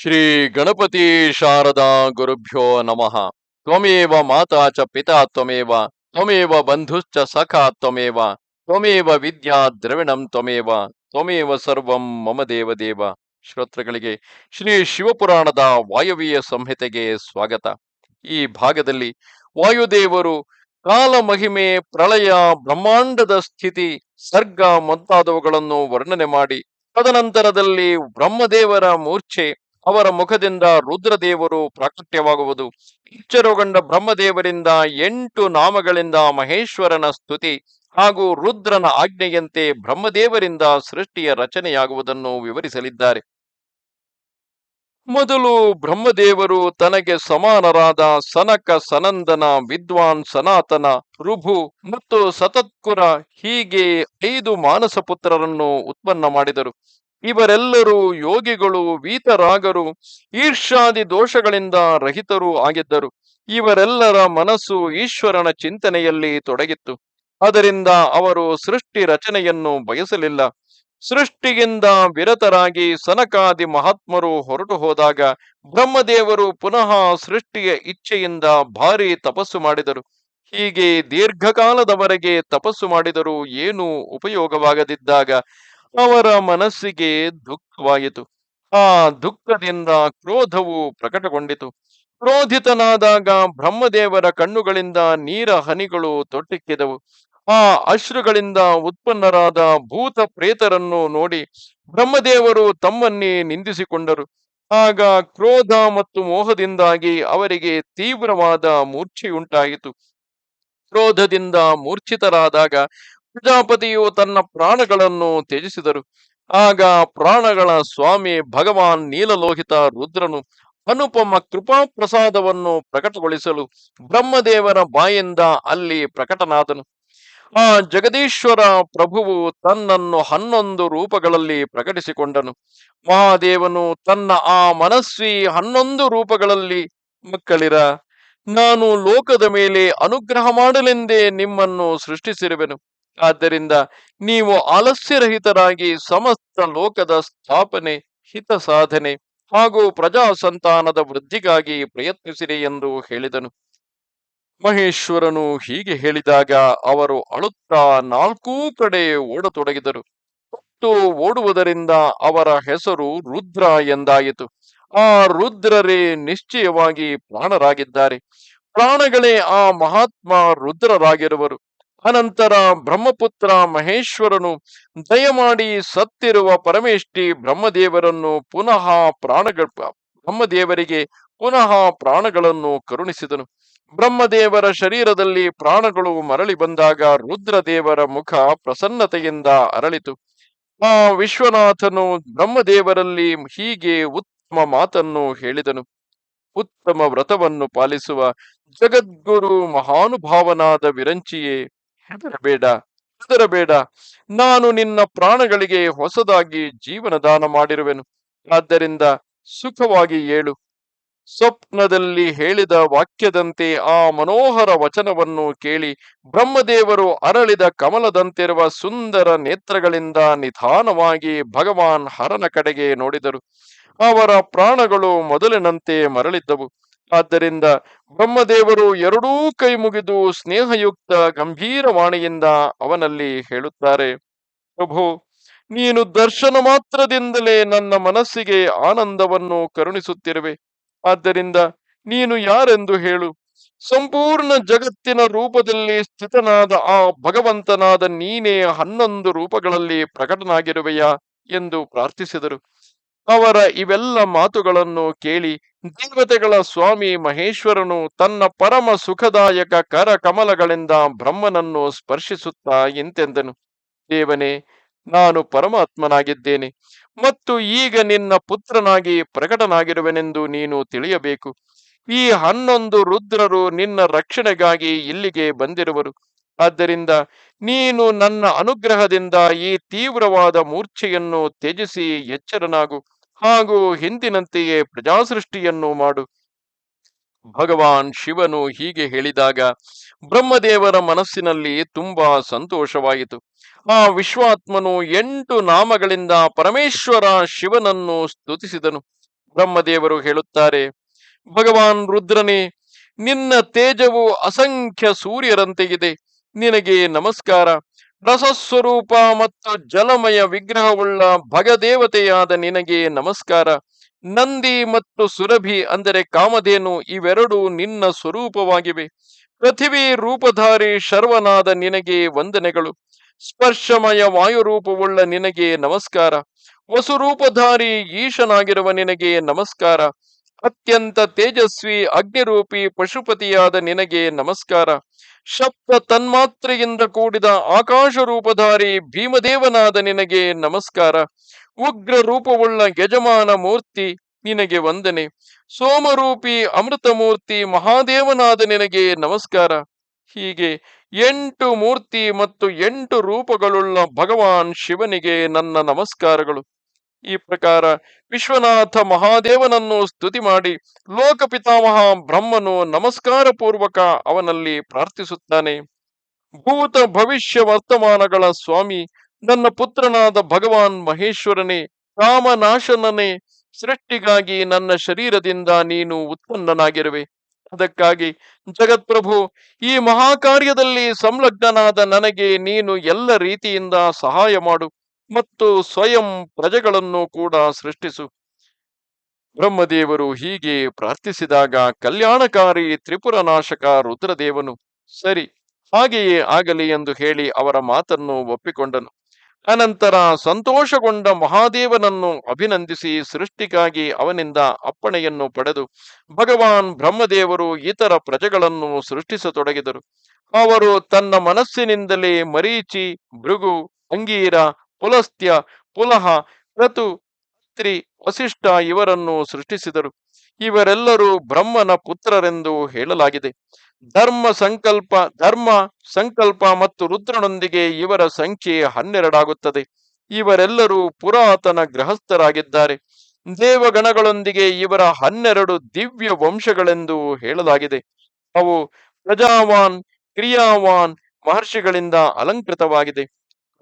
ಶ್ರೀ ಗಣಪತಿ ಶಾರದಾ ಗುರುಭ್ಯೋ ನಮಃ. ತ್ವಮೇವ ಮಾತಾ ಚ ಪಿತಾ ತ್ವಮೇವ ತ್ವಮೇವ ಬಂಧುಶ್ಚ ಸಖಾ ತ್ವಮೇವ ತ್ವಮೇವ ವಿದ್ಯಾ ದ್ರವಿಣಂ ತ್ವಮೇವ ತ್ವಮೇವ ಸರ್ವಂ ಮಮ ದೇವ ದೇವ ಶ್ರೋತೃಗಳಿಗೆ ಶ್ರೀ ಶಿವಪುರಾಣದ ವಾಯವೀಯ ಸಂಹಿತೆಗೆ ಸ್ವಾಗತ. ಈ ಭಾಗದಲ್ಲಿ ವಾಯುದೇವರು ಕಾಲ ಮಹಿಮೆ, ಪ್ರಳಯ, ಬ್ರಹ್ಮಾಂಡದ ಸ್ಥಿತಿ, ಸರ್ಗ ಮುಂತಾದವುಗಳನ್ನು ವರ್ಣನೆ ಮಾಡಿ, ತದನಂತರದಲ್ಲಿ ಬ್ರಹ್ಮದೇವರ ಮೂರ್ಛೆ ಅವರ ಮುಖದಿಂದ ರುದ್ರದೇವರು ಪ್ರಾಕೃತ್ಯವಾಗುವುದು. ಇಚ್ಚರುಗೊಂಡ ಬ್ರಹ್ಮದೇವರಿಂದ ಎಂಟು ನಾಮಗಳಿಂದ ಮಹೇಶ್ವರನ ಸ್ತುತಿ ಹಾಗೂ ರುದ್ರನ ಆಜ್ಞೆಯಂತೆ ಬ್ರಹ್ಮದೇವರಿಂದ ಸೃಷ್ಟಿಯ ರಚನೆಯಾಗುವುದನ್ನು ವಿವರಿಸಲಿದ್ದಾರೆ. ಮೊದಲು ಬ್ರಹ್ಮದೇವರು ತನಗೆ ಸಮಾನರಾದ ಸನಕ, ಸನಂದನ, ವಿದ್ವಾನ್, ಸನಾತನ, ರುಭು ಮತ್ತು ಸತತ್ಕುರ ಹೀಗೆ ಐದು ಮಾನಸ ಪುತ್ರರನ್ನು ಉತ್ಪನ್ನ ಮಾಡಿದರು. ಇವರೆಲ್ಲರೂ ಯೋಗಿಗಳು, ವೀತರಾಗರು ಈರ್ಷಾದಿ ದೋಷಗಳಿಂದ ರಹಿತರೂ ಆಗಿದ್ದರು. ಇವರೆಲ್ಲರ ಮನಸ್ಸು ಈಶ್ವರನ ಚಿಂತನೆಯಲ್ಲಿ ತೊಡಗಿತ್ತು. ಅದರಿಂದ ಅವರು ಸೃಷ್ಟಿ ರಚನೆಯನ್ನು ಬಯಸಲಿಲ್ಲ. ಸೃಷ್ಟಿಯಿಂದ ವಿರತರಾಗಿ ಸನಕಾದಿ ಮಹಾತ್ಮರು ಹೊರಟು ಹೋದಾಗ ಬ್ರಹ್ಮದೇವರು ಪುನಃ ಸೃಷ್ಟಿಯ ಇಚ್ಛೆಯಿಂದ ಭಾರಿ ತಪಸ್ಸು ಮಾಡಿದರು. ಹೀಗೆ ದೀರ್ಘಕಾಲದವರೆಗೆ ತಪಸ್ಸು ಮಾಡಿದರೂ ಏನೂ ಉಪಯೋಗವಾಗದಿದ್ದಾಗ ಅವರ ಮನಸ್ಸಿಗೆ ದುಃಖವಾಯಿತು. ಆ ದುಃಖದಿಂದ ಕ್ರೋಧವು ಪ್ರಕಟಗೊಂಡಿತು. ಕ್ರೋಧಿತನಾದಾಗ ಬ್ರಹ್ಮದೇವರ ಕಣ್ಣುಗಳಿಂದ ನೀರ ಹನಿಗಳು ತೊಟ್ಟಿಕ್ಕಿದವು. ಆ ಅಶ್ರುಗಳಿಂದ ಉತ್ಪನ್ನರಾದ ಭೂತ ಪ್ರೇತರನ್ನು ನೋಡಿ ಬ್ರಹ್ಮದೇವರು ತಮ್ಮನ್ನೇ ನಿಂದಿಸಿಕೊಂಡರು. ಆಗ ಕ್ರೋಧ ಮತ್ತು ಮೋಹದಿಂದಾಗಿ ಅವರಿಗೆ ತೀವ್ರವಾದ ಮೂರ್ಛೆಯುಂಟಾಯಿತು. ಕ್ರೋಧದಿಂದ ಮೂರ್ಛಿತರಾದಾಗ ಪ್ರಜಾಪತಿಯು ತನ್ನ ಪ್ರಾಣಗಳನ್ನು ತ್ಯಜಿಸಿದರು. ಆಗ ಪ್ರಾಣಗಳ ಸ್ವಾಮಿ ಭಗವಾನ್ ನೀಲಲೋಹಿತ ರುದ್ರನು ಅನುಪಮ ಕೃಪಾ ಪ್ರಸಾದವನ್ನು ಪ್ರಕಟಗೊಳಿಸಲು ಬ್ರಹ್ಮದೇವರ ಬಾಯಿಂದ ಅಲ್ಲಿ ಪ್ರಕಟನಾದನು. ಆ ಜಗದೀಶ್ವರ ಪ್ರಭುವು ತನ್ನನ್ನು ಹನ್ನೊಂದು ರೂಪಗಳಲ್ಲಿ ಪ್ರಕಟಿಸಿಕೊಂಡನು. ಮಹಾದೇವನು ತನ್ನ ಆ ಮನಸ್ವಿ ಹನ್ನೊಂದು ರೂಪಗಳಲ್ಲಿ, ಮಕ್ಕಳಿರ, ನಾನು ಲೋಕದ ಮೇಲೆ ಅನುಗ್ರಹ ಮಾಡಲೆಂದೇ ನಿಮ್ಮನ್ನು ಸೃಷ್ಟಿಸಿರುವೆನು. ಆದ್ದರಿಂದ ನೀವು ಆಲಸ್ಯರಹಿತರಾಗಿ ಸಮಸ್ತ ಲೋಕದ ಸ್ಥಾಪನೆ, ಹಿತ ಸಾಧನೆ ಹಾಗೂ ಪ್ರಜಾ ಸಂತಾನದ ವೃದ್ಧಿಗಾಗಿ ಪ್ರಯತ್ನಿಸಿರಿ ಎಂದು ಹೇಳಿದನು. ಮಹೇಶ್ವರನು ಹೀಗೆ ಹೇಳಿದಾಗ ಅವರು ಅಳುತ್ತಾ ನಾಲ್ಕೂ ಕಡೆ ಓಡತೊಡಗಿದರು. ಮತ್ತು ಓಡುವುದರಿಂದ ಅವರ ಹೆಸರು ರುದ್ರ ಎಂದಾಯಿತು. ಆ ರುದ್ರರೇ ನಿಶ್ಚಯವಾಗಿ ಪ್ರಾಣರಾಗಿದ್ದಾರೆ. ಪ್ರಾಣಗಳೇ ಆ ಮಹಾತ್ಮ ರುದ್ರರಾಗಿರುವರು. ಅನಂತರ ಬ್ರಹ್ಮಪುತ್ರ ಮಹೇಶ್ವರನು ದಯಮಾಡಿ ಸತ್ತಿರುವ ಪರಮೇಷ್ಠಿ ಬ್ರಹ್ಮದೇವರನ್ನು ಪುನಃ ಪ್ರಾಣಗಳ ಬ್ರಹ್ಮದೇವರಿಗೆ ಪುನಃ ಪ್ರಾಣಗಳನ್ನು ಕರುಣಿಸಿದನು. ಬ್ರಹ್ಮದೇವರ ಶರೀರದಲ್ಲಿ ಪ್ರಾಣಗಳು ಮರಳಿ ಬಂದಾಗ ರುದ್ರದೇವರ ಮುಖ ಪ್ರಸನ್ನತೆಯಿಂದ ಅರಳಿತು. ಆ ವಿಶ್ವನಾಥನು ಬ್ರಹ್ಮದೇವರಲ್ಲಿ ಹೀಗೆ ಉತ್ತಮ ಮಾತನ್ನು ಹೇಳಿದನು. ಉತ್ತಮ ವ್ರತವನ್ನು ಪಾಲಿಸುವ ಜಗದ್ಗುರು ಮಹಾನುಭಾವನಾದ ವಿರಂಚಿಯೇ ಹೆದರಬೇಡ ಹೆದರಬೇಡ ನಾನು ನಿನ್ನ ಪ್ರಾಣಗಳಿಗೆ ಹೊಸದಾಗಿ ಜೀವನ ದಾನ ಮಾಡಿರುವೆನು. ಆದ್ದರಿಂದ ಸುಖವಾಗಿ ಏಳು. ಸ್ವಪ್ನದಲ್ಲಿ ಹೇಳಿದ ವಾಕ್ಯದಂತೆ ಆ ಮನೋಹರ ವಚನವನ್ನು ಕೇಳಿ ಬ್ರಹ್ಮದೇವರು ಅರಳಿದ ಕಮಲದಂತಿರುವ ಸುಂದರ ನೇತ್ರಗಳಿಂದ ನಿಧಾನವಾಗಿ ಭಗವಾನ್ ಹರನ ಕಡೆಗೆ ನೋಡಿದರು. ಅವರ ಪ್ರಾಣಗಳು ಮೊದಲಿನಂತೆ ಮರಳಿದ್ದವು. ಆದ್ದರಿಂದ ಬ್ರಹ್ಮದೇವರು ಎರಡೂ ಕೈ ಮುಗಿದು ಸ್ನೇಹಯುಕ್ತ ಗಂಭೀರ ವಾಣಿಯಿಂದ ಅವನಲ್ಲಿ ಹೇಳುತ್ತಾರೆ, ಪ್ರಭು, ನೀನು ದರ್ಶನ ಮಾತ್ರದಿಂದಲೇ ನನ್ನ ಮನಸ್ಸಿಗೆ ಆನಂದವನ್ನು ಕರುಣಿಸುತ್ತಿರುವೆ. ಆದ್ದರಿಂದ ನೀನು ಯಾರೆಂದು ಹೇಳು. ಸಂಪೂರ್ಣ ಜಗತ್ತಿನ ರೂಪದಲ್ಲಿ ಸ್ಥಿತನಾದ ಆ ಭಗವಂತನಾದ ನೀನೇ ಹನ್ನೊಂದು ರೂಪಗಳಲ್ಲಿ ಪ್ರಕಟನಾಗಿರುವೆಯಾ? ಎಂದು ಪ್ರಾರ್ಥಿಸಿದರು. ಅವರ ಇವೆಲ್ಲ ಮಾತುಗಳನ್ನು ಕೇಳಿ ದೇವತೆಗಳ ಸ್ವಾಮಿ ಮಹೇಶ್ವರನು ತನ್ನ ಪರಮ ಸುಖದಾಯಕ ಕರ ಕಮಲಗಳಿಂದ ಬ್ರಹ್ಮನನ್ನು ಸ್ಪರ್ಶಿಸುತ್ತಾ ಇಂತೆಂದನು ದೇವನೇ, ನಾನು ಪರಮಾತ್ಮನಾಗಿದ್ದೇನೆ ಮತ್ತು ಈಗ ನಿನ್ನ ಪುತ್ರನಾಗಿ ಪ್ರಕಟನಾಗಿರುವೆನೆಂದು ನೀನು ತಿಳಿಯಬೇಕು. ಈ ಹನ್ನೊಂದು ರುದ್ರರು ನಿನ್ನ ರಕ್ಷಣೆಗಾಗಿ ಇಲ್ಲಿಗೆ ಬಂದಿರುವರು. ಆದ್ದರಿಂದ ನೀನು ನನ್ನ ಅನುಗ್ರಹದಿಂದ ಈ ತೀವ್ರವಾದ ಮೂರ್ಛೆಯನ್ನು ತ್ಯಜಿಸಿ ಎಚ್ಚರನಾಗು. ಹಾಗೂ ಹಿಂದಿನಂತೆಯೇ ಪ್ರಜಾಸೃಷ್ಟಿಯನ್ನು ಮಾಡು. ಭಗವಾನ್ ಶಿವನು ಹೀಗೆ ಹೇಳಿದಾಗ ಬ್ರಹ್ಮದೇವರ ಮನಸ್ಸಿನಲ್ಲಿ ತುಂಬಾ ಸಂತೋಷವಾಯಿತು. ಆ ವಿಶ್ವಾತ್ಮನು ಎಂಟು ನಾಮಗಳಿಂದ ಪರಮೇಶ್ವರ ಶಿವನನ್ನು ಸ್ತುತಿಸಿದನು. ಬ್ರಹ್ಮದೇವರು ಹೇಳುತ್ತಾರೆ, ಭಗವಾನ್ ರುದ್ರನೇ, ನಿನ್ನ ತೇಜವು ಅಸಂಖ್ಯ ಸೂರ್ಯರಂತೆ ಇದೆ ನಿನಗೆ ನಮಸ್ಕಾರ. ರಸಸ್ವರೂಪ ಮತ್ತು ಜಲಮಯ ವಿಗ್ರಹವುಳ್ಳ ಭಗದೇವತೆಯಾದ ನಿನಗೆ ನಮಸ್ಕಾರ. ನಂದಿ ಮತ್ತು ಸುರಭಿ ಅಂದರೆ ಕಾಮಧೇನು ಇವೆರಡು ನಿನ್ನ ಸ್ವರೂಪವಾಗಿವೆ. ಪೃಥಿವಿ ರೂಪಧಾರಿ ಶರ್ವನಾದ ನಿನಗೆ ವಂದನೆಗಳು. ಸ್ಪರ್ಶಮಯ ವಾಯುರೂಪವುಳ್ಳ ನಿನಗೆ ನಮಸ್ಕಾರ. ವಸುರೂಪಧಾರಿ ಈಶನಾಗಿರುವ ನಿನಗೆ ನಮಸ್ಕಾರ. ಅತ್ಯಂತ ತೇಜಸ್ವಿ ಅಗ್ನಿರೂಪಿ ಪಶುಪತಿಯಾದ ನಿನಗೆ ನಮಸ್ಕಾರ. ಶಬ್ದ ತನ್ಮಾತ್ರೆಯಿಂದ ಕೂಡಿದ ಆಕಾಶ ರೂಪಧಾರಿ ಭೀಮದೇವನಾದ ನಿನಗೆ ನಮಸ್ಕಾರ. ಉಗ್ರ ರೂಪವುಳ್ಳ ಯಜಮಾನ ಮೂರ್ತಿ ನಿನಗೆ ವಂದನೆ. ಸೋಮರೂಪಿ ಅಮೃತ ಮೂರ್ತಿ ಮಹಾದೇವನಾದ ನಿನಗೆ ನಮಸ್ಕಾರ. ಹೀಗೆ ಎಂಟು ಮೂರ್ತಿ ಮತ್ತು ಎಂಟು ರೂಪಗಳುಳ್ಳ ಭಗವಾನ್ ಶಿವನಿಗೆ ನನ್ನ ನಮಸ್ಕಾರಗಳು. ಈ ಪ್ರಕಾರ ವಿಶ್ವನಾಥ ಮಹಾದೇವನನ್ನು ಸ್ತುತಿ ಮಾಡಿ ಲೋಕಪಿತಾಮಹ ಬ್ರಹ್ಮನು ನಮಸ್ಕಾರ ಪೂರ್ವಕ ಅವನಲ್ಲಿ ಪ್ರಾರ್ಥಿಸುತ್ತಾನೆ. ಭೂತ ಭವಿಷ್ಯ ವರ್ತಮಾನಗಳ ಸ್ವಾಮಿ, ನನ್ನ ಪುತ್ರನಾದ ಭಗವಾನ್ ಮಹೇಶ್ವರನೇ, ಕಾಮನಾಶನನೇ, ಸೃಷ್ಟಿಗಾಗಿ ನನ್ನ ಶರೀರದಿಂದ ನೀನು ಉತ್ಪನ್ನನಾಗಿರುವೆ. ಅದಕ್ಕಾಗಿ ಜಗತ್ಪ್ರಭು, ಈ ಮಹಾಕಾರ್ಯದಲ್ಲಿ ಸಂಲಗ್ನನಾದ ನನಗೆ ನೀನು ಎಲ್ಲ ರೀತಿಯಿಂದ ಸಹಾಯ ಮಾಡು. ಮತ್ತು ಸ್ವಯಂ ಪ್ರಜೆಗಳನ್ನು ಕೂಡ ಸೃಷ್ಟಿಸು. ಬ್ರಹ್ಮದೇವರು ಹೀಗೆ ಪ್ರಾರ್ಥಿಸಿದಾಗ ಕಲ್ಯಾಣಕಾರಿ ತ್ರಿಪುರನಾಶಕ ರುದ್ರದೇವನು, ಸರಿ, ಹಾಗೆಯೇ ಆಗಲಿ ಎಂದು ಹೇಳಿ ಅವರ ಮಾತನ್ನು ಒಪ್ಪಿಕೊಂಡನು. ಅನಂತರ ಸಂತೋಷಗೊಂಡ ಮಹಾದೇವನನ್ನು ಅಭಿನಂದಿಸಿ ಸೃಷ್ಟಿಗಾಗಿ ಅವನಿಂದ ಅಪ್ಪಣೆಯನ್ನು ಪಡೆದು ಭಗವಾನ್ ಬ್ರಹ್ಮದೇವರು ಇತರ ಪ್ರಜೆಗಳನ್ನು ಸೃಷ್ಟಿಸತೊಡಗಿದರು. ಅವರು ತನ್ನ ಮನಸ್ಸಿನಿಂದಲೇ ಮರೀಚಿ, ಭೃಗು, ಅಂಗೀರ ಪುಲಸ್ತ್ಯ ಪುಲಹ ಕ್ರತು ಅತ್ರಿ ವಸಿಷ್ಠ ಇವರನ್ನು ಸೃಷ್ಟಿಸಿದರು. ಇವರೆಲ್ಲರೂ ಬ್ರಹ್ಮನ ಪುತ್ರರೆಂದು ಹೇಳಲಾಗಿದೆ. ಧರ್ಮ ಸಂಕಲ್ಪ ಧರ್ಮ ಸಂಕಲ್ಪ ಮತ್ತು ರುದ್ರನೊಂದಿಗೆ ಇವರ ಸಂಖ್ಯೆ ಹನ್ನೆರಡಾಗುತ್ತದೆ. ಇವರೆಲ್ಲರೂ ಪುರಾತನ ಗೃಹಸ್ಥರಾಗಿದ್ದಾರೆ. ದೇವಗಣಗಳೊಂದಿಗೆ ಇವರ ಹನ್ನೆರಡು ದಿವ್ಯ ವಂಶಗಳೆಂದು ಹೇಳಲಾಗಿದೆ. ಅವು ಪ್ರಜಾವಾನ್, ಕ್ರಿಯಾವಾನ್ ಮಹರ್ಷಿಗಳಿಂದ ಅಲಂಕೃತವಾಗಿದೆ.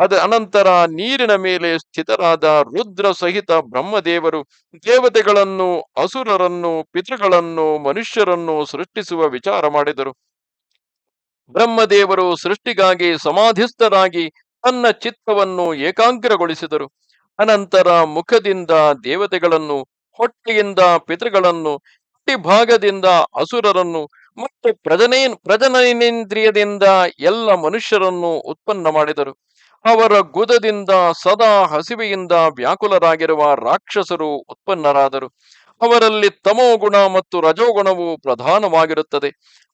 ಅದ ಅನಂತರ ನೀರಿನ ಮೇಲೆ ಸ್ಥಿತರಾದ ರುದ್ರ ಸಹಿತ ಬ್ರಹ್ಮದೇವರು ದೇವತೆಗಳನ್ನು, ಅಸುರರನ್ನು, ಪಿತೃಗಳನ್ನು, ಮನುಷ್ಯರನ್ನು ಸೃಷ್ಟಿಸುವ ವಿಚಾರ ಮಾಡಿದರು. ಬ್ರಹ್ಮದೇವರು ಸೃಷ್ಟಿಗಾಗಿ ಸಮಾಧಿಸ್ಥರಾಗಿ ತನ್ನ ಚಿತ್ತವನ್ನು ಏಕಾಗ್ರಗೊಳಿಸಿದರು. ಅನಂತರ ಮುಖದಿಂದ ದೇವತೆಗಳನ್ನು, ಹೊಟ್ಟೆಯಿಂದ ಪಿತೃಗಳನ್ನು ಭಾಗದಿಂದ ಅಸುರರನ್ನು ಮತ್ತು ಪ್ರಜನೇ ಪ್ರಜನನೇಂದ್ರಿಯದಿಂದ ಎಲ್ಲ ಮನುಷ್ಯರನ್ನು ಉತ್ಪನ್ನ ಮಾಡಿದರು. ಅವರ ಗುದದಿಂದ ಸದಾ ಹಸಿವೆಯಿಂದ ವ್ಯಾಕುಲರಾಗಿರುವ ರಾಕ್ಷಸರು ಉತ್ಪನ್ನರಾದರು. ಅವರಲ್ಲಿ ತಮೋಗುಣ ಮತ್ತು ರಜೋಗುಣವು ಪ್ರಧಾನವಾಗಿರುತ್ತದೆ.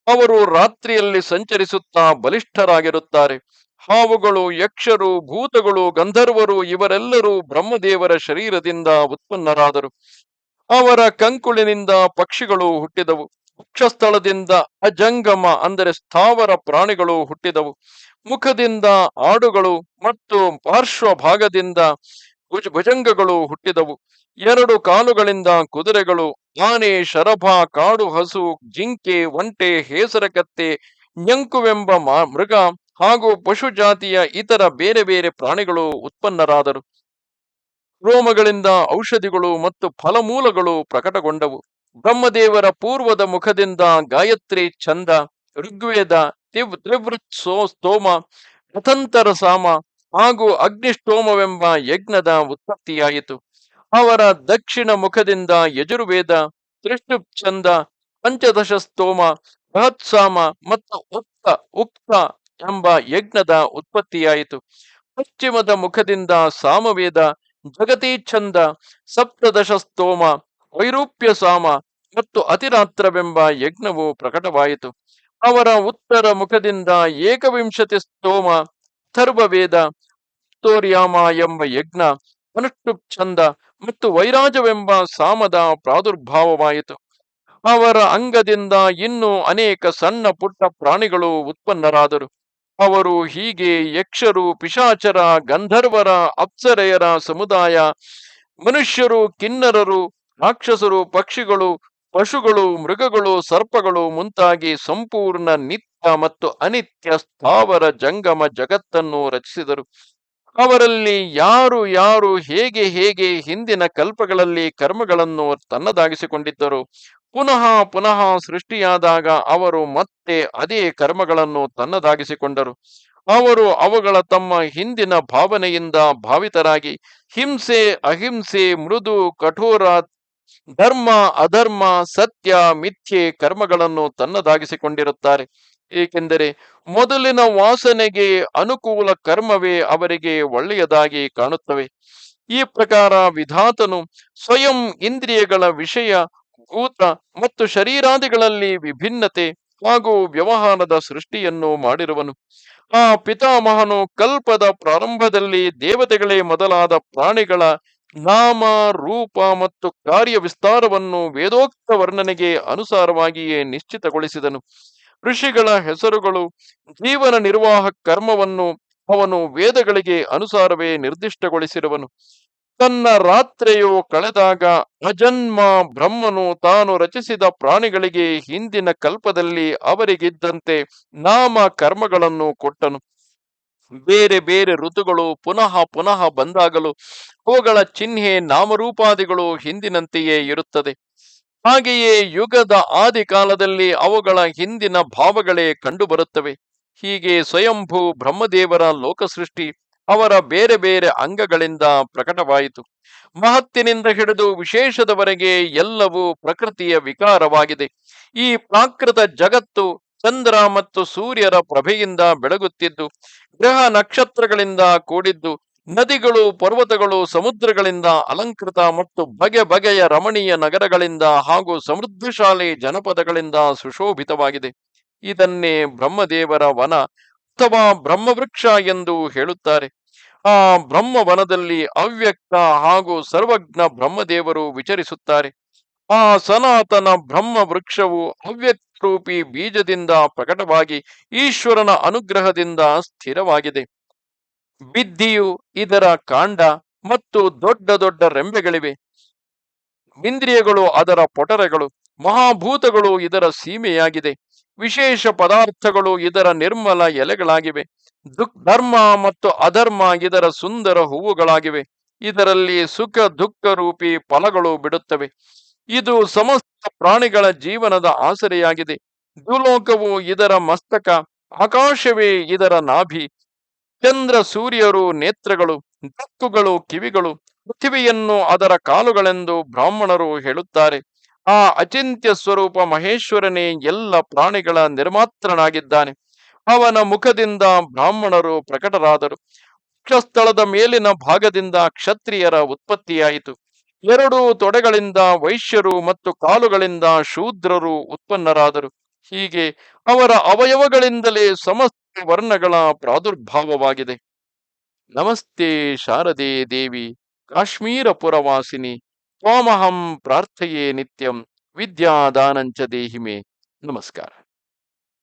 ಅವರು ರಾತ್ರಿಯಲ್ಲಿ ಸಂಚರಿಸುತ್ತಾ ಬಲಿಷ್ಠರಾಗಿರುತ್ತಾರೆ. ಹಾವುಗಳು, ಯಕ್ಷರು, ಭೂತಗಳು, ಗಂಧರ್ವರು ಇವರೆಲ್ಲರೂ ಬ್ರಹ್ಮದೇವರ ಶರೀರದಿಂದ ಉತ್ಪನ್ನರಾದರು. ಅವರ ಕಂಕುಳಿನಿಂದ ಪಕ್ಷಿಗಳು ಹುಟ್ಟಿದವು. ವಕ್ಷಸ್ಥಳದಿಂದ ಅಜಂಗಮ, ಅಂದರೆ ಸ್ಥಾವರ ಪ್ರಾಣಿಗಳು ಹುಟ್ಟಿದವು. ಮುಖದಿಂದ ಆಡುಗಳು ಮತ್ತು ಪಾರ್ಶ್ವ ಭಾಗದಿಂದ ಭುಜ, ಭುಜಂಗಗಳು ಹುಟ್ಟಿದವು. ಎರಡು ಕಾಲುಗಳಿಂದ ಕುದುರೆಗಳು, ಆನೆ, ಶರಭ, ಕಾಡು, ಹಸು, ಜಿಂಕೆ, ಒಂಟೆ, ಹೇಸರಕತ್ತೆ ನ್ಯಂಕುವೆಂಬ ಮೃಗ ಹಾಗೂ ಪಶು ಜಾತಿಯ ಇತರ ಬೇರೆ ಬೇರೆ ಪ್ರಾಣಿಗಳು ಉತ್ಪನ್ನರಾದರು. ರೋಮಗಳಿಂದ ಔಷಧಿಗಳು ಮತ್ತು ಫಲಮೂಲಗಳು ಪ್ರಕಟಗೊಂಡವು. ಬ್ರಹ್ಮದೇವರ ಪೂರ್ವದ ಮುಖದಿಂದ ಗಾಯತ್ರಿ ಛಂದ, ಋಗ್ವೇದ ತಿವ್ ತ್ರಿವೃತ್ ಸೋ ಸ್ತೋಮ ರಥಂತರ ಸಾಮ ಹಾಗೂ ಅಗ್ನಿಷ್ಟೋಮವೆಂಬ ಯಜ್ಞದ ಉತ್ಪತ್ತಿಯಾಯಿತು. ಅವರ ದಕ್ಷಿಣ ಮುಖದಿಂದ ಯಜುರ್ವೇದ ತ್ರಿಷ್ಟುಪ್ ಛಂದ ಪಂಚದಶ ಸ್ತೋಮ ಬೃಹತ್ಸಾಮ ಮತ್ತು ಉಕ್ತ ಉಕ್ತ ಎಂಬ ಯಜ್ಞದ ಉತ್ಪತ್ತಿಯಾಯಿತು. ಪಶ್ಚಿಮದ ಮುಖದಿಂದ ಸಾಮವೇದ ಜಗತಿ ಛಂದ ಸಪ್ತದಶ ಸ್ತೋಮ ವೈರೂಪ್ಯ ಸಾಮ ಮತ್ತು ಅತಿರಾತ್ರವೆಂಬ ಯಜ್ಞವು ಪ್ರಕಟವಾಯಿತು. ಅವರ ಉತ್ತರ ಮುಖದಿಂದ ಏಕವಿಂಶತಿ ಸ್ತೋಮ ಅಥರ್ವವೇದ ತೋರ್ಯಾಮ ಎಂಬ ಯಜ್ಞ ಅನುಷ್ಠುಪ್ ಛಂದ ಮತ್ತು ವೈರಾಜವೆಂಬ ಸಾಮದ ಪ್ರಾದುರ್ಭಾವವಾಯಿತು. ಅವರ ಅಂಗದಿಂದ ಇನ್ನೂ ಅನೇಕ ಸಣ್ಣ ಪುಟ್ಟ ಪ್ರಾಣಿಗಳು ಉತ್ಪನ್ನರಾದರು. ಅವರು ಹೀಗೆ ಯಕ್ಷರು, ಪಿಶಾಚರ, ಗಂಧರ್ವರ, ಅಪ್ಸರೆಯರ ಸಮುದಾಯ, ಮನುಷ್ಯರು, ಕಿನ್ನರರು ರಾಕ್ಷಸರು, ಪಕ್ಷಿಗಳು, ಪಶುಗಳು, ಮೃಗಗಳು, ಸರ್ಪಗಳು ಮುಂತಾಗಿ ಸಂಪೂರ್ಣ ನಿತ್ಯ ಮತ್ತು ಅನಿತ್ಯ ಸ್ಥಾವರ ಜಂಗಮ ಜಗತ್ತನ್ನು ರಚಿಸಿದರು. ಅವರಲ್ಲಿ ಯಾರು ಯಾರು, ಹೇಗೆ ಹೇಗೆ ಹಿಂದಿನ ಕಲ್ಪಗಳಲ್ಲಿ ಕರ್ಮಗಳನ್ನು ತನ್ನದಾಗಿಸಿಕೊಂಡಿದ್ದರು, ಪುನಃ ಪುನಃ ಸೃಷ್ಟಿಯಾದಾಗ ಅವರು ಮತ್ತೆ ಅದೇ ಕರ್ಮಗಳನ್ನು ತನ್ನದಾಗಿಸಿಕೊಂಡರು. ಅವರು ಅವುಗಳ ತಮ್ಮ ಹಿಂದಿನ ಭಾವನೆಯಿಂದ ಭಾವಿತರಾಗಿ, ಹಿಂಸೆ, ಅಹಿಂಸೆ, ಮೃದು, ಕಠೋರ ಧರ್ಮ, ಅಧರ್ಮ, ಸತ್ಯ, ಮಿಥ್ಯೆ ಕರ್ಮಗಳನ್ನು ತನ್ನದಾಗಿಸಿಕೊಂಡಿರುತ್ತಾರೆ. ಏಕೆಂದರೆ ಮೊದಲಿನ ವಾಸನೆಗೆ ಅನುಕೂಲ ಕರ್ಮವೇ ಅವರಿಗೆ ಒಳ್ಳೆಯದಾಗಿ ಕಾಣುತ್ತವೆ. ಈ ಪ್ರಕಾರ ವಿಧಾತನು ಸ್ವಯಂ ಇಂದ್ರಿಯಗಳ ವಿಷಯ, ಭೂತ ಮತ್ತು ಶರೀರಾದಿಗಳಲ್ಲಿ ವಿಭಿನ್ನತೆ ಹಾಗೂ ವ್ಯವಹಾರದ ಸೃಷ್ಟಿಯನ್ನು ಮಾಡಿರುವನು. ಆ ಪಿತಾಮಹನು ಕಲ್ಪದ ಪ್ರಾರಂಭದಲ್ಲಿ ದೇವತೆಗಳೇ ಮೊದಲಾದ ಪ್ರಾಣಿಗಳ ನಾಮ, ರೂಪ ಮತ್ತು ಕಾರ್ಯ ವಿಸ್ತಾರವನ್ನು ವೇದೋಕ್ತ ವರ್ಣನೆಗೆ ಅನುಸಾರವಾಗಿಯೇ ನಿಶ್ಚಿತಗೊಳಿಸಿದನು. ಋಷಿಗಳ ಹೆಸರುಗಳು ಜೀವನ ನಿರ್ವಾಹ ಕರ್ಮವನ್ನು ಅವನು ವೇದಗಳಿಗೆ ಅನುಸಾರವೇ ನಿರ್ದಿಷ್ಟಗೊಳಿಸಿರುವನು. ತನ್ನ ರಾತ್ರೆಯು ಕಳೆದಾಗ ಅಜನ್ಮ ಬ್ರಹ್ಮನು ತಾನು ರಚಿಸಿದ ಪ್ರಾಣಿಗಳಿಗೆ ಹಿಂದಿನ ಕಲ್ಪದಲ್ಲಿ ಅವರಿಗಿದ್ದಂತೆ ನಾಮ ಕರ್ಮಗಳನ್ನು ಕೊಟ್ಟನು. ಬೇರೆ ಬೇರೆ ಋತುಗಳು ಪುನಃ ಪುನಃ ಬಂದಾಗಲು ಅವುಗಳ ಚಿಹ್ನೆ ನಾಮರೂಪಾದಿಗಳು ಹಿಂದಿನಂತೆಯೇ ಇರುತ್ತದೆ. ಹಾಗೆಯೇ ಯುಗದ ಆದಿ ಕಾಲದಲ್ಲಿ ಅವುಗಳ ಹಿಂದಿನ ಭಾವಗಳೇ ಕಂಡುಬರುತ್ತವೆ. ಹೀಗೆ ಸ್ವಯಂಭೂ ಬ್ರಹ್ಮದೇವರ ಲೋಕಸೃಷ್ಟಿ ಅವರ ಬೇರೆ ಬೇರೆ ಅಂಗಗಳಿಂದ ಪ್ರಕಟವಾಯಿತು. ಮಹತ್ತಿನಿಂದ ಹಿಡಿದು ವಿಶೇಷದವರೆಗೆ ಎಲ್ಲವೂ ಪ್ರಕೃತಿಯ ವಿಕಾರವಾಗಿದೆ. ಈ ಪ್ರಾಕೃತ ಜಗತ್ತು ಚಂದ್ರ ಮತ್ತು ಸೂರ್ಯರ ಪ್ರಭೆಯಿಂದ ಬೆಳಗುತ್ತಿದ್ದು, ಗ್ರಹ ನಕ್ಷತ್ರಗಳಿಂದ ಕೂಡಿದ್ದು, ನದಿಗಳು, ಪರ್ವತಗಳು, ಸಮುದ್ರಗಳಿಂದ ಅಲಂಕೃತ ಮತ್ತು ಬಗೆ ಬಗೆಯ ರಮಣೀಯ ನಗರಗಳಿಂದ ಹಾಗೂ ಸಮೃದ್ಧಶಾಲಿ ಜನಪದಗಳಿಂದ ಸುಶೋಭಿತವಾಗಿದೆ. ಇದನ್ನೇ ಬ್ರಹ್ಮದೇವರ ವನ ಅಥವಾ ಬ್ರಹ್ಮವೃಕ್ಷ ಎಂದು ಹೇಳುತ್ತಾರೆ. ಆ ಬ್ರಹ್ಮವನದಲ್ಲಿ ಅವ್ಯಕ್ತ ಹಾಗೂ ಸರ್ವಜ್ಞ ಬ್ರಹ್ಮದೇವರು ವಿಚರಿಸುತ್ತಾರೆ. ಆ ಸನಾತನ ಬ್ರಹ್ಮ ವೃಕ್ಷವು ಅವ್ಯಕ್ತರೂಪಿ ಬೀಜದಿಂದ ಪ್ರಕಟವಾಗಿ ಈಶ್ವರನ ಅನುಗ್ರಹದಿಂದ ಸ್ಥಿರವಾಗಿದೆ. ಬಿದ್ದಿಯು ಇದರ ಕಾಂಡ ಮತ್ತು ದೊಡ್ಡ ದೊಡ್ಡ ರೆಂಬೆಗಳಿವೆ. ಇಂದ್ರಿಯಗಳು ಅದರ ಪೊಟರೆಗಳು, ಮಹಾಭೂತಗಳು ಇದರ ಸೀಮೆಯಾಗಿದೆ. ವಿಶೇಷ ಪದಾರ್ಥಗಳು ಇದರ ನಿರ್ಮಲ ಎಲೆಗಳಾಗಿವೆ. ದುಃಖ ಧರ್ಮ ಮತ್ತು ಅಧರ್ಮ ಇದರ ಸುಂದರ ಹೂವುಗಳಾಗಿವೆ. ಇದರಲ್ಲಿ ಸುಖ ದುಃಖ ರೂಪಿ ಫಲಗಳು ಬಿಡುತ್ತವೆ. ಇದು ಸಮಸ್ತ ಪ್ರಾಣಿಗಳ ಜೀವನದ ಆಸರೆಯಾಗಿದೆ. ದುಲೋಕವು ಇದರ ಮಸ್ತಕ, ಆಕಾಶವೇ ಇದರ ನಾಭಿ. ಚಂದ್ರ, ಸೂರ್ಯರು, ನೇತ್ರಗಳು, ದಿಕ್ಕುಗಳು, ಕಿವಿಗಳು, ಪೃಥ್ವಿಯನ್ನು ಅದರ ಕಾಲುಗಳೆಂದು ಬ್ರಾಹ್ಮಣರು ಹೇಳುತ್ತಾರೆ. ಆ ಅಚಿಂತ್ಯ ಸ್ವರೂಪ ಮಹೇಶ್ವರನೇ ಎಲ್ಲ ಪ್ರಾಣಿಗಳ ನಿರ್ಮಾತ್ರನಾಗಿದ್ದಾನೆ. ಅವನ ಮುಖದಿಂದ ಬ್ರಾಹ್ಮಣರು ಪ್ರಕಟರಾದರು. ಕ್ಷಸ್ಥಳದ ಮೇಲಿನ ಭಾಗದಿಂದ ಕ್ಷತ್ರಿಯರ ಉತ್ಪತ್ತಿಯಾಯಿತು. ಎರಡು ತೊಡೆಗಳಿಂದ ವೈಶ್ಯರು ಮತ್ತು ಕಾಲುಗಳಿಂದ ಶೂದ್ರರು ಉತ್ಪನ್ನರಾದರು. ಹೀಗೆ ಅವರ ಅವಯವಗಳಿಂದಲೇ ಸಮಸ್ತ ವರ್ಣಗಳ ಪ್ರಾದುರ್ಭಾವವಾಗಿದೆ. ನಮಸ್ತೆ ಶಾರದೆ ದೇವಿ ಕಾಶ್ಮೀರ ಪುರವಾಸಿನಿ ತ್ವಾಮಹಂ ಪ್ರಾರ್ಥಯೇ ನಿತ್ಯಂ, ವಿದ್ಯಾದಾನಂಚ ದೇಹಿಮೆ. ನಮಸ್ಕಾರ.